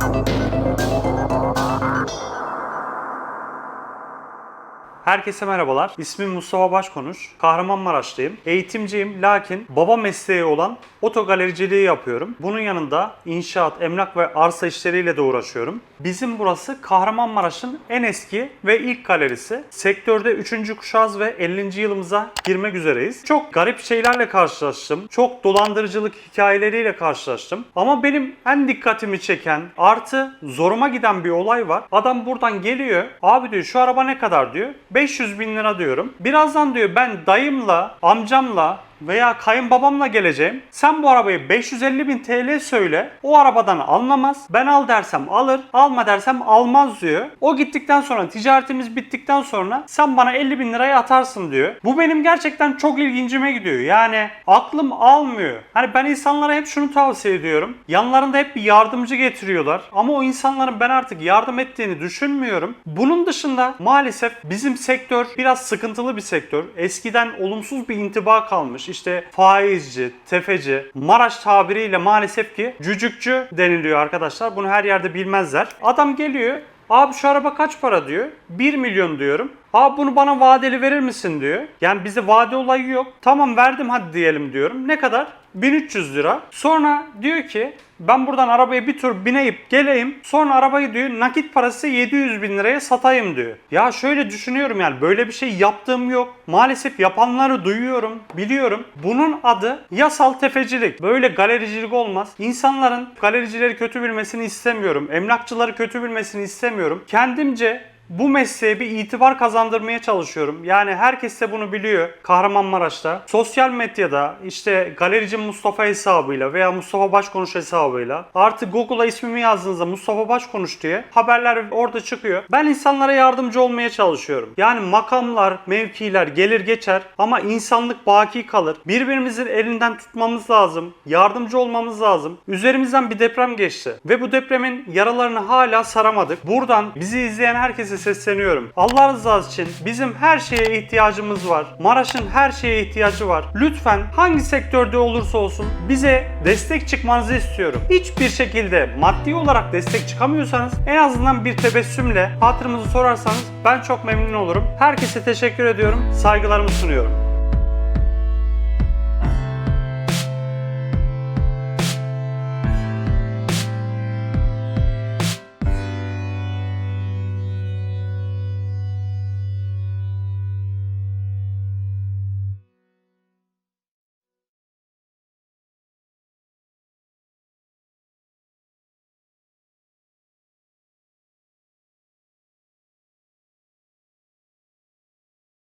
Música Herkese merhabalar. İsmim Mustafa Başkonuş. Kahramanmaraşlıyım. Eğitimciyim lakin baba mesleği olan otogalericiliği yapıyorum. Bunun yanında inşaat, emlak ve arsa işleriyle de uğraşıyorum. Bizim burası Kahramanmaraş'ın en eski ve ilk galerisi. Sektörde 3. kuşağız ve 50. yılımıza girmek üzereyiz. Çok garip şeylerle karşılaştım. Çok dolandırıcılık hikayeleriyle karşılaştım. Ama benim en dikkatimi çeken artı zoruma giden bir olay var. Adam buradan geliyor. Abi diyor şu araba ne kadar diyor. 500 bin lira diyorum. Birazdan diyor ben dayımla, amcamla veya kayınbabamla geleceğim. Sen bu arabayı 550 bin TL söyle. O arabadan anlamaz. Ben al dersem alır. Alma dersem almaz diyor. O gittikten sonra ticaretimiz bittikten sonra sen bana 50 bin lirayı atarsın diyor. Bu benim gerçekten çok ilgincime gidiyor. Yani aklım almıyor. Hani ben insanlara hep şunu tavsiye ediyorum. Yanlarında hep bir yardımcı getiriyorlar. Ama o insanların ben artık yardım ettiğini düşünmüyorum. Bunun dışında maalesef bizim sektör biraz sıkıntılı bir sektör. Eskiden olumsuz bir intiba kalmış işte faizci, tefeci, Maraş tabiriyle maalesef ki cücükçü deniliyor arkadaşlar. Bunu her yerde bilmezler. Adam geliyor Abi şu araba kaç para diyor. 1 milyon diyorum. Abi bunu bana vadeli verir misin diyor. Yani bize vade olayı yok. Tamam verdim hadi diyelim diyorum. Ne kadar? 1300 lira. Sonra diyor ki ben buradan arabaya bir tur bineyip geleyim. Sonra arabayı diyor nakit parası 700 bin liraya satayım diyor. Ya şöyle düşünüyorum yani böyle bir şey yaptığım yok. Maalesef yapanları duyuyorum, biliyorum. Bunun adı yasal tefecilik. Böyle galericilik olmaz. İnsanların galericileri kötü bilmesini istemiyorum. Emlakçıları kötü bilmesini istemiyorum. Kendimce bu mesleğe bir itibar kazandırmaya çalışıyorum. Yani herkes de bunu biliyor Kahramanmaraş'ta. Sosyal medyada işte galerici Mustafa hesabıyla veya Mustafa Başkonuş hesabıyla artık Google'a ismimi yazdığınızda Mustafa Başkonuş diye haberler orada çıkıyor. Ben insanlara yardımcı olmaya çalışıyorum. Yani makamlar, mevkiler gelir geçer ama insanlık baki kalır. Birbirimizin elinden tutmamız lazım. Yardımcı olmamız lazım. Üzerimizden bir deprem geçti ve bu depremin yaralarını hala saramadık. Buradan bizi izleyen herkese sesleniyorum. Allah rızası için bizim her şeye ihtiyacımız var. Maraş'ın her şeye ihtiyacı var. Lütfen hangi sektörde olursa olsun bize destek çıkmanızı istiyorum. Hiçbir şekilde maddi olarak destek çıkamıyorsanız en azından bir tebessümle hatırımızı sorarsanız ben çok memnun olurum. Herkese teşekkür ediyorum. Saygılarımı sunuyorum.